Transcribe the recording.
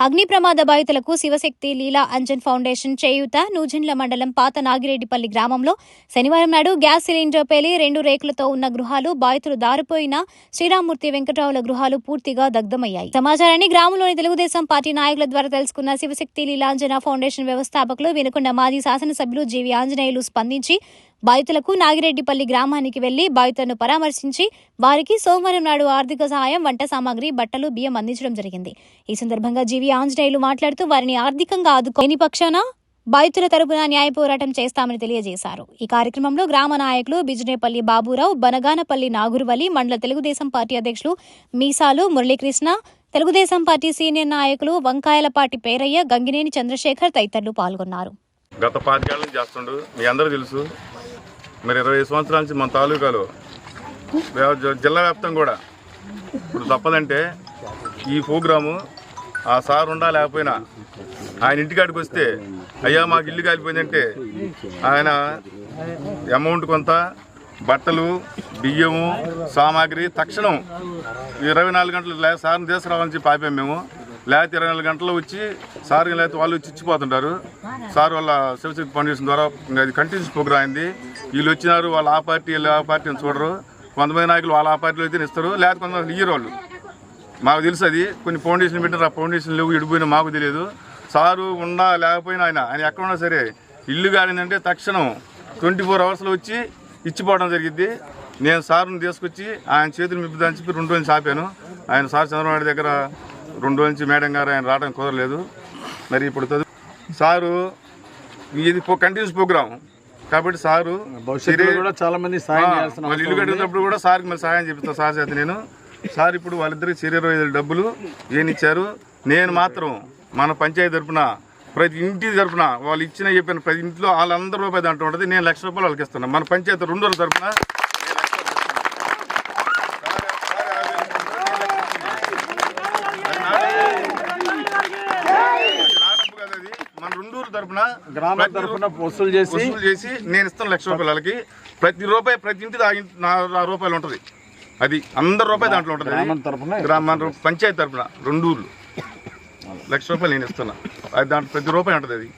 అగ్ని ప్రమాద బాధితులకు శివశక్తి లీలా అంజన్ ఫౌండేషన్ చేయూత నూజిండ్ల మండలం పాత నాగిరెడ్డిపల్లి గ్రామంలో శనివారం నాడు గ్యాస్ సిలిండర్ పేలి రెండు రేకులతో ఉన్న గృహాలు బాధితులు దారిపోయిన శ్రీరామూర్తి వెంకటరావుల గృహాలు పూర్తిగా దగ్ధమయ్యాయి. సమాచారాన్ని గ్రామంలోని తెలుగుదేశం పార్టీ నాయకుల ద్వారా తెలుసుకున్న శివశక్తి లీలాంజన ఫౌండేషన్ వ్యవస్థాపకులు వినుకొండ మాజీ శాసనసభ్యులు జీవి ఆంజనేయులు స్పందించి బాధితులకు నాగిరెడ్డిపల్లి గ్రామానికి వెళ్ళి బాధితులను పరామర్శించి వారికి సోమవారం నాడు ఆర్థిక సహాయం వంట సామాగ్రి బట్టలు బియ్యం అందించడం జరిగింది. ఈ సందర్భంగా జీవి ఆంజనేయులు మాట్లాడుతూ వారిని ఆర్థికంగా ఆదుకోని పక్షాన బాధితుల తరపున న్యాయ పోరాటం చేస్తామని తెలియజేశారు. ఈ కార్యక్రమంలో గ్రామ నాయకులు బిజినేపల్లి బాబురావు బనగానపల్లి నాగురువలి మండల తెలుగుదేశం పార్టీ అధ్యక్షులు మీసాలు మురళీకృష్ణ తెలుగుదేశం పార్టీ సీనియర్ నాయకులు వంకాయలపాటి పేరయ్య గంగినేని చంద్రశేఖర్ తదితరులు పాల్గొన్నారు. గత పాతికేళ్ళ చేస్తుండు. మీ అందరూ తెలుసు మరి ఇరవై సంవత్సరాల నుంచి మన తాలూకాలో జిల్లా వ్యాప్తం కూడా. ఇప్పుడు తప్పదంటే ఈ ప్రోగ్రాము ఆ సార్ ఉండా లేకపోయినా ఆయన ఇంటికాడికి వస్తే అయ్యా మాకు ఇల్లు కాలిపోయిందంటే ఆయన అమౌంట్ కొంత బట్టలు బియ్యము సామాగ్రి తక్షణం ఇరవై నాలుగు గంటలు సార్ని తీసుకురావాలని చెప్పి ఆపాము మేము. లేకపోతే ఇరవై నాలుగు గంటలు వచ్చి సార్ లేకపోతే వాళ్ళు వచ్చి ఇచ్చిపోతుంటారు. సార్ వాళ్ళ శివశక్తి ఫౌండేషన్ ద్వారా అది కంటిన్యూస్ ప్రోగ్రామ్ అయింది. వీళ్ళు వచ్చినారు వాళ్ళు ఆ పార్టీ వీళ్ళు ఆ పార్టీ అని చూడరు. కొంతమంది నాయకులు వాళ్ళ ఆ పార్టీలో అయితే ఇస్తారు. లేకపోతే కొంతమంది ఇయ్యరు వాళ్ళు మాకు తెలుసు అది. కొన్ని ఫౌండేషన్ పెట్టినారు. ఆ ఫౌండేషన్ లేవు ఇడిపోయినా మాకు తెలియదు. సారు ఉన్నా లేకపోయినా ఆయన ఆయన ఎక్కడున్నా సరే ఇల్లు కాలిందంటే తక్షణం ట్వంటీ ఫోర్ అవర్స్లో వచ్చి ఇచ్చిపోవడం జరిగింది. నేను సార్ని తీసుకొచ్చి ఆయన చేతులు మిప్పుదని చెప్పి రెండు రోజులు ఆపాను. ఆయన సార్ చంద్రబాబు దగ్గర రెండు రోజుల నుంచి మేడం గారు ఆయన రావడం కుదరలేదు. మరి ఇప్పుడు తదు సారు ఇది కంటిన్యూస్ ప్రోగ్రామ్ కాబట్టి సారు కూడా చాలా మంది మళ్ళీ ఇల్లు కట్టినప్పుడు కూడా సార్కి మళ్ళీ సహాయం చెప్తాను సార్ చేత నేను. సార్ ఇప్పుడు వాళ్ళిద్దరికి ఇరవై ఐదు డబ్బులు ఏనిచ్చారు నేను మాత్రం మన పంచాయతీ తరపున ప్రతి ఇంటి తరపున వాళ్ళు ఇచ్చిన చెప్పిన ప్రతి ఇంట్లో వాళ్ళందరూ రూపాయలు దాంట్లో ఉంటుంది. నేను లక్ష రూపాయలు వాళ్ళకి ఇస్తాను మన పంచాయతీ రెండు రోజుల తరపున మన రెండు తరపున గ్రామ తరఫున వసూలు చేసి వసూలు చేసి నేను ఇస్తాను లక్ష రూపాయలు వాళ్ళకి. ప్రతి రూపాయి ప్రతి ఇంటి నా రూపాయలు ఉంటుంది. అది అందరి రూపాయి దాంట్లో ఉంటుంది. తరఫున గ్రామ పంచాయతీ తరపున రెండు ఊర్లు లక్ష రూపాయలు నేను ఇస్తున్నా. అది దాంట్లో ప్రతి రూపాయి ఉంటుంది అది.